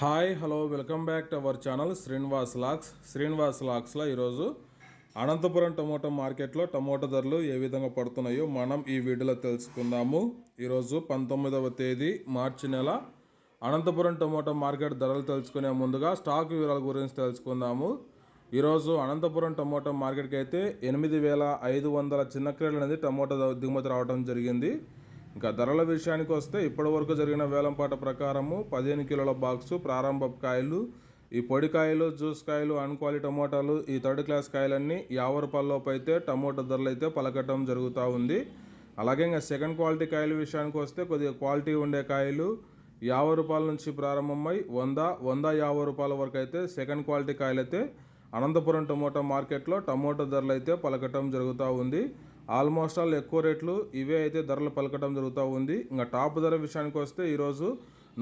Hi hello welcome back to our channel Srinivas lakhs Srinivas లాక్స్లో ఈరోజు Anantapuram tomato మార్కెట్లో టమోటా ధరలు ఏ విధంగా పడుతున్నాయో మనం ఈ వీడియోలో తెలుసుకుందాము. ఈరోజు పంతొమ్మిదవ తేదీ మార్చి నెల. అనంతపురం టమోటా మార్కెట్ ధరలు తెలుసుకునే ముందుగా స్టాక్ వివరాల గురించి తెలుసుకుందాము. ఈరోజు అనంతపురం టమోటా మార్కెట్కి అయితే ఎనిమిది వేల ఐదు వందల చిన్న క్రేడ్లు అనేది టమోటా దిగుమతి రావడం జరిగింది. ఇంకా ధరల విషయానికి వస్తే ఇప్పటి వరకు జరిగిన వేలంపాట ప్రకారము పదిహేను కిలోల బాక్సు ప్రారంభ కాయలు ఈ పొడి కాయలు జ్యూస్ కాయలు అన్క్వాలి టమోటాలు ఈ థర్డ్ క్లాస్ కాయలన్నీ యాభై రూపాయలలోపు అయితే టమోటా ధరలు అయితే పలకటం జరుగుతూ ఉంది. అలాగే ఇంకా సెకండ్ క్వాలిటీ కాయల విషయానికి వస్తే కొద్దిగా క్వాలిటీ ఉండే కాయలు యాభై రూపాయల నుంచి ప్రారంభమై వంద వంద యాభై రూపాయల వరకు అయితే సెకండ్ క్వాలిటీ కాయలు అయితే అనంతపురం టమోటా మార్కెట్లో టమోటా ధరలు అయితే పలకటం జరుగుతూ ఉంది. ఆల్మోస్ట్ ఆల్ ఎక్కువ రేట్లు ఇవే అయితే ధరలు పలకడం జరుగుతూ ఉంది. ఇంకా టాప్ ధర విషయానికి వస్తే ఈరోజు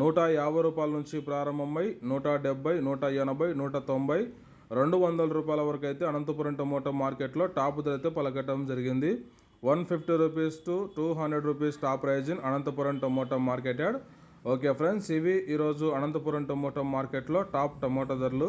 నూట యాభై రూపాయల నుంచి ప్రారంభమై నూట డెబ్బై నూట ఎనభై నూట తొంభై రెండు వందల రూపాయల వరకు అయితే అనంతపురం టమోటా మార్కెట్లో టాప్ ధర అయితే పలకటం జరిగింది. One fifty rupees to two hundred rupees top price in Anantapuram tomato market yard okay friends ఇవి ఈరోజు అనంతపురం టమోటా మార్కెట్లో టాప్ టమోటా ధరలు.